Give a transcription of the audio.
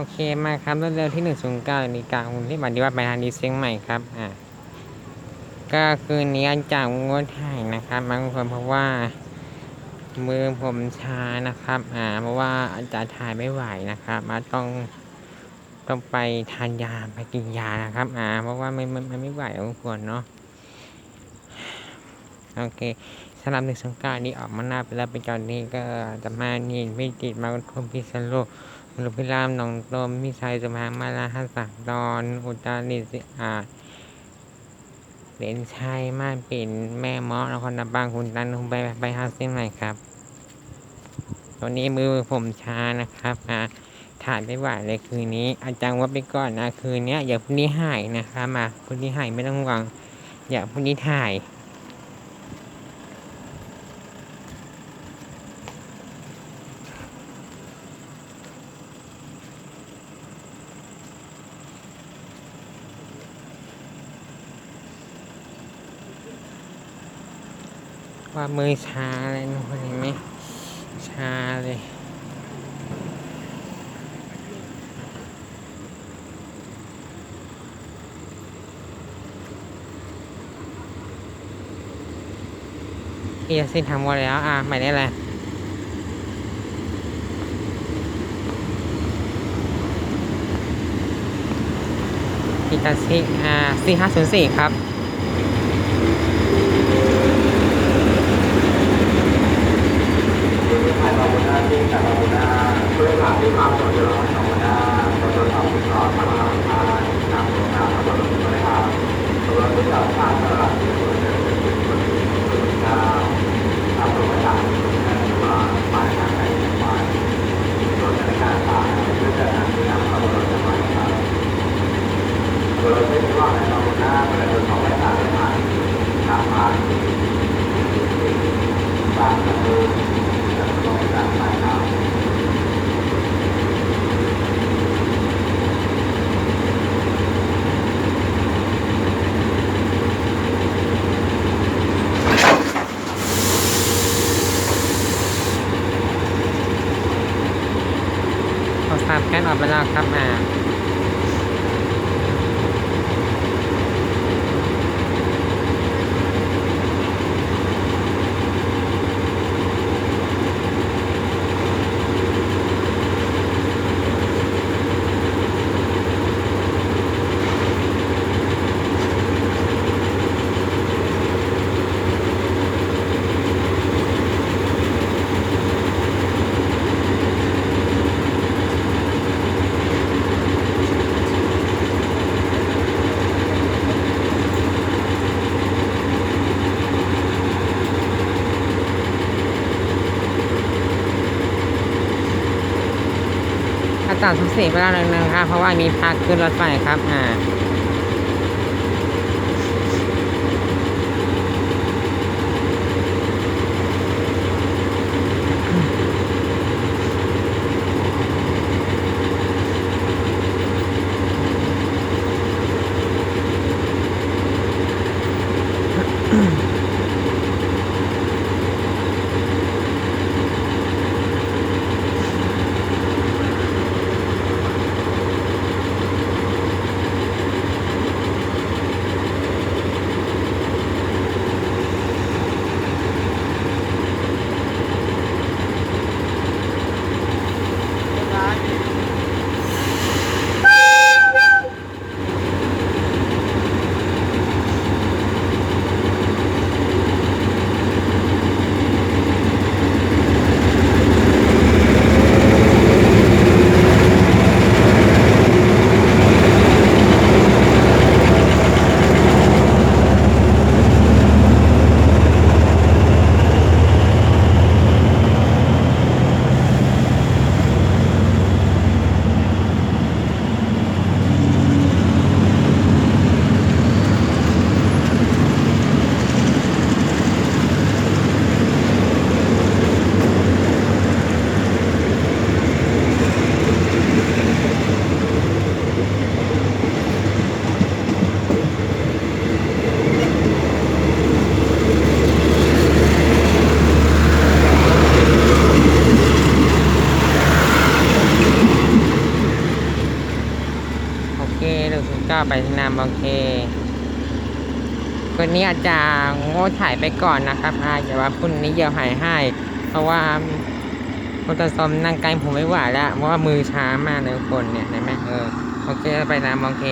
โอเคมาครับรถเร็วที่109นาฬิกากรุงเทพมหานครไปทางดีเชียงใหม่ครับอ่าก็คืนนี้อาจารย์งดถ่ายนะครับบางคนเพราะว่า มือผมชานะครับอ่าเพราะว่าอาจารย์ถ่ายไม่ไหวนะครับมาต้องต้องไปทานยาไปกินยานะครับอ่าเพราะว่าไม่ไม่ไม่ไม่ไหวทุกคนเนาะโอเคสำหรับหนึ่งสงการนี้ออกมาหน้าไปแล้วเป็นจอนนี้ก็จะมานี่ไม่ติดมาคมพิษณุโลก ลุพิรามหนองตมมิชัยสมหามาลาหัสสักดอนอุตริสิอาเหรนชัยมาปิ่นแม่เมาะนครนบางคุณตันคุณไปไปหาเส้นใหม่ครับตัวนี้มือผมชานะครับอ่าถ่ายไม่ไหวเลยคืนนี้ อาจารย์ว่าไปก่อนนะคืนนี้อย่าพรุ่งนี้หายนะครับมาพรุ่งนี้หายไม่ต้องหวังอย่าพรุ่งนี้ถ่าย ว่ามือชาเลยนะคนเห็นไหมชาเลยพี่จะสิ้นทำหมดแล้ว อะหมายได้แหละพี่จะสิ้นอ่าสี่ห้าศูนย์สี่ครับ ออกไปแล้วครับอ่า ตัดสุเสกไปแล้วหนึ่งนึงครับเพราะว่ามีพักขึ้นรถไฟครับอ่า เคลูก็ไปสนามโอเควันนี้อาจจะโง่ถ่ายไปก่อนนะครับอาจจะว่าพรุ่งนี้เดี๋ยวหายให้ เพราะว่าพุทธสมนั่งไกลผมไม่ไหวแล้วเพราะว่ามือช้ามากเลยคนเนี่ยเห็นไหมเออโอเคไปนามโอเค